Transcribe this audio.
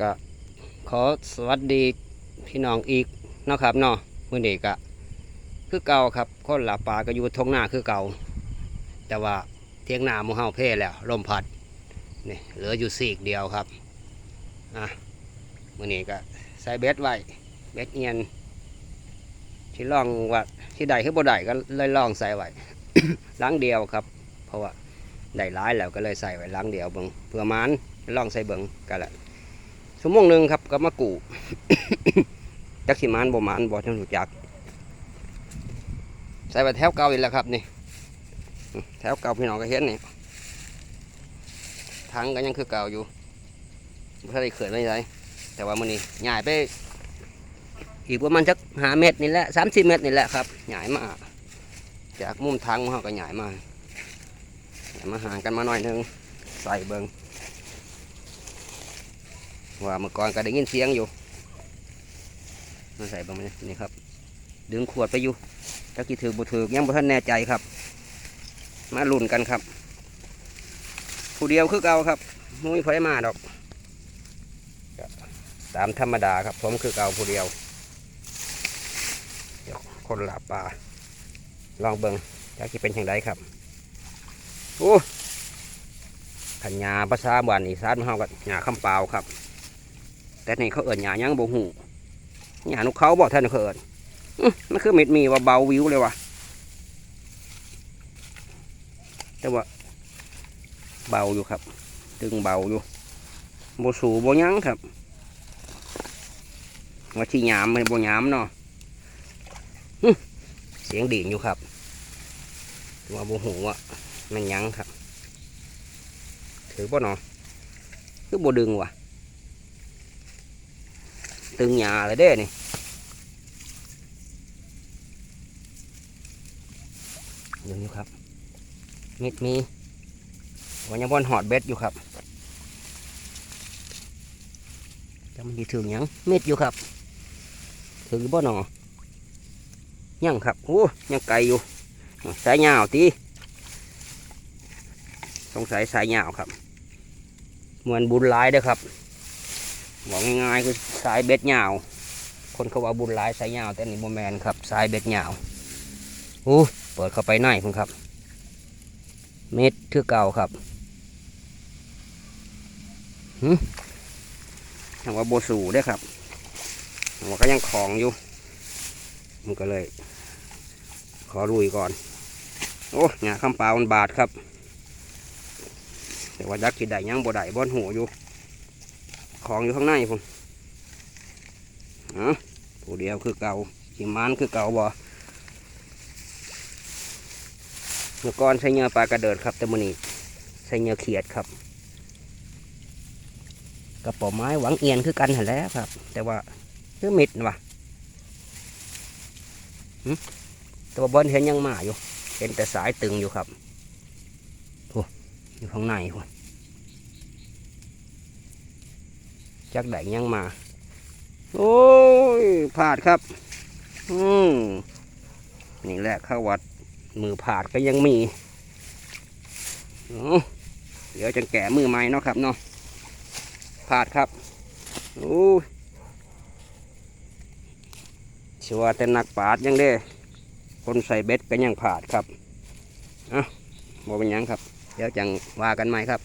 ก็ขอสวัสดีพี่น้องอีกนะครับเนาะมื้อนี้ก็คือเก่าครับคนหลาปลาก็อยู่ทงหน้าคือเก่า แต่ว่าเที่ยงหน้ามูเฮาเพ่แล้วลมพัดนี่เหลืออยู่ซีกเดียวครับอะมื้อนี้ก็ใส่เบ็ดไว้เบ็ดเอียนที่ลองว่าที่ใดคือบ่ได้ก็เลยลองใส่ไว้หลังเดียวครับ เพราะว่าได้หลายแล้วก็เลยใส่ไว้หลังเดียวเบิงเพื่อมันลองใส่เบิงกันละ ชั่วโมงหนึ่งครับก็มากูจักสิมานบ่มานบ่ทันรู้จัก ใส่ไว้แถวเก่าอีกแล้วครับนี่ แถวเก่าพี่น้องก็เห็นนี่ทั้งก็ยังคือเก่าอยู่บ่ได้เขินไม่ได้แต่ว่ามื้อนี้ย้ายไปอีกประมาณจักห้าเมตรนี่แหละสามสิบเมตรนี่แหละครับย้ายมากจากมุมทางของเขาก็ใหญ่มาใหญ่มาห่างกันมาหน่อยหนึงใส่เบิง ว่าเมื่อก่อนก็ได้ยินเสียงอยู่มาใส่เบิงนี่นี่ครับ ดึงขวดไปอยู่ถ้ากี่ถือบ่ถือยังบ่ทันแน่ใจครับ มาลุ้นกันครับ ผู้เดียวคือเก่าครับมุ้ยไฟมาดอก ตามธรรมดาครับ ผมคือเก่าผู้เดียวเดี๋ยวคนหลับปลาลองเบิงจะคิดเป็นอย่างไรครับโอ้ขันยาภาษาบ้านอีสานเฮากับหยาคำเปล่าครับ แต่นี่เขาเอิญหยายังบ่หูหยานุกเขาบอกท่านเขาเอิญมันคือเม็ดมีว่าเบาวิวเลยวะแต่ว่าเบาอยู่ครับดึงเบาอยู่โบสูโบยั้งครับว่าที่หยามมันโบหยามเนาะอื้อเสียงดีอยู่ครับว่าบูหูอะมันยังครับ ถือป่ะเนาะคือบูดึงว่ะ ตึงหยาเลยเด้นี่ดึงอยู่ครับเม็ดมีวันยังบอนหอดเบ็ดอยู่ครับจะมันดีถึงยังเม็ดอยู่ครับ ถึงบ่เนาะยังครับโอ้ยังไกลอยู่สายยาวตีสงสัยสายยาวครับเหมือนบุญหลายเด้อครับ บอกง่ายๆคือสายเบ็ดยาว คนเขาว่าบุญหลายสายยาวแต่นี่โมแมนครับสายเบ็ดยาวโอ้เปิดเข้าไปในพุ่นครับ เม็ดเคือเก่าครับหืมทางว่าโบสูได้ครับหัวก็ยังของอยู่ มันก็เลย ขอลุยก่อน โอ้หงาคำปลามันบาดครับ แต่ว่ายักษ์ที่ได้ยังบ่ได้บอนหูอยู่ ของอยู่ข้างในพุ่นอ๋อผู้เดียวคือเก่าสิมานคือเก่าบ่เมื่อก่อนใช้เงือปลากระเดิดครับแต่มื้อนี้ใช้เงือเขียดครับกระป๋อไม้หวังเอียนคือกันหันแล้วครับ แต่ว่าคือมิดว่ะต่ว่าบอลเห็นยังมาอยู่ เห็นแต่สายตึงอยู่ครับโอ้อยู่ข้างในพุ่น จักได้ยังมา โอ้ยผาดครับ อืมนี่แหละข้าวัด มือผาดก็ยังมีอ๋อเดี๋ยวจะแกะมือไม้เนาะครับเนาะผาดครับโอ้ยชัวแต่นักปาดยังเด้ คนใส่เบ็ดก็ยังผาดครับอะบ่เป็นยังครับ เดี๋ยวจังว่ากันใหม่ครับ